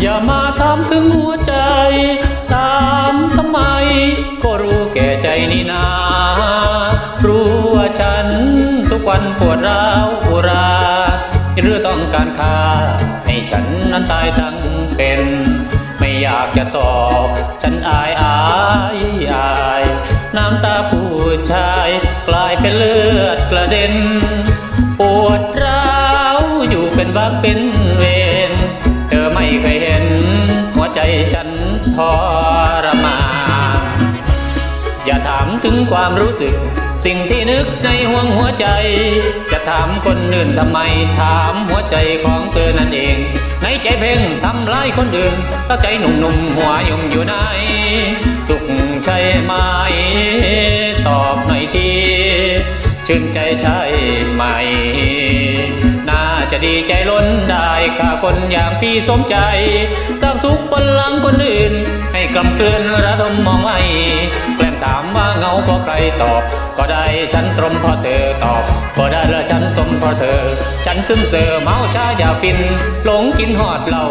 อย่ามาถามถึงหัวใจ ตามทำไม ก็รู้แก่ใจนี่นา รู้ว่าฉันทุกวันปวดร้าวอุรา หรือต้องการค่าให้ฉันนั้นตายตั้งเป็น อยากจะตอบ ฉันอายอายอาย น้ำตาผู้ชายกลายเป็นเลือดกระเด็น ปวดร้าวอยู่เป็นบักเป็นเวรเธอไม่เคยเห็น หัวใจฉันทอ ถึงความรู้สึก สิ่งที่นึกในห่วงหัวใจ จะถามคนอื่นทำไม ถามหัวใจของเธอนั่นเอง ในใจเพ่งทำร้ายคนอื่นตั้งใจหนุ่มๆหัวยมอยู่ไหนสุขใช่ไหม ตอบหน่อยทีชื่นใจใช่ไหม น่าจะดีใจล้นได้ค่าคนอย่างพี่สมใจ สร้างทุกข์บนหลังคนอื่น ให้กำเกลือนระทมมองไม่ แกล้งถามว่าเหงาเพราะใครตอบ ก็ได้ฉันตรมเพราะเธอตอบ ก็ได้ละฉันตมเพราะเธอ ฉันซึมเสือเมาชายาฟิน หลงกินหอดเหล้า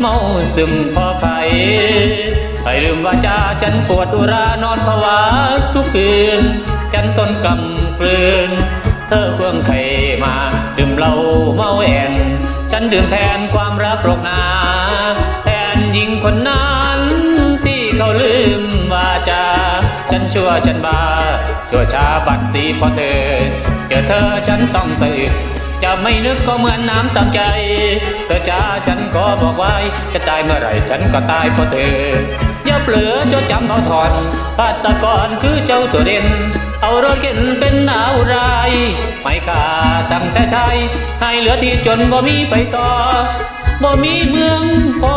เมาซึมเพราะใครให้ลืมว่าจ้าฉันปวดอุรานอนภาวะทุกคืน ฉันต้นกำกลืน เธอควงไข่มาดื่มเหล้าเมาแอน ฉันดื่มแทนความรักหรกนา แทนหญิงคน ฉันชั่วฉันบาชั่วชาบัดสีพราะเธอ เจอเธอฉันต้องสะอึกจะไม่นึกก็เหมือนน้ำตามใจ เธอจ้าฉันก็บอกไว้จะตายเมื่อไรฉันก็ตายเพราะเธอ อย่าเผลอจดจำเอาถอนฆาตกรคือเจ้าตัวเด่น เอารถเข็นเป็นหนาวรายไม่ขาดตั้งแต่ชายให้เหลือที่จนบ่มีไปต่อบ่มีเมืองพอ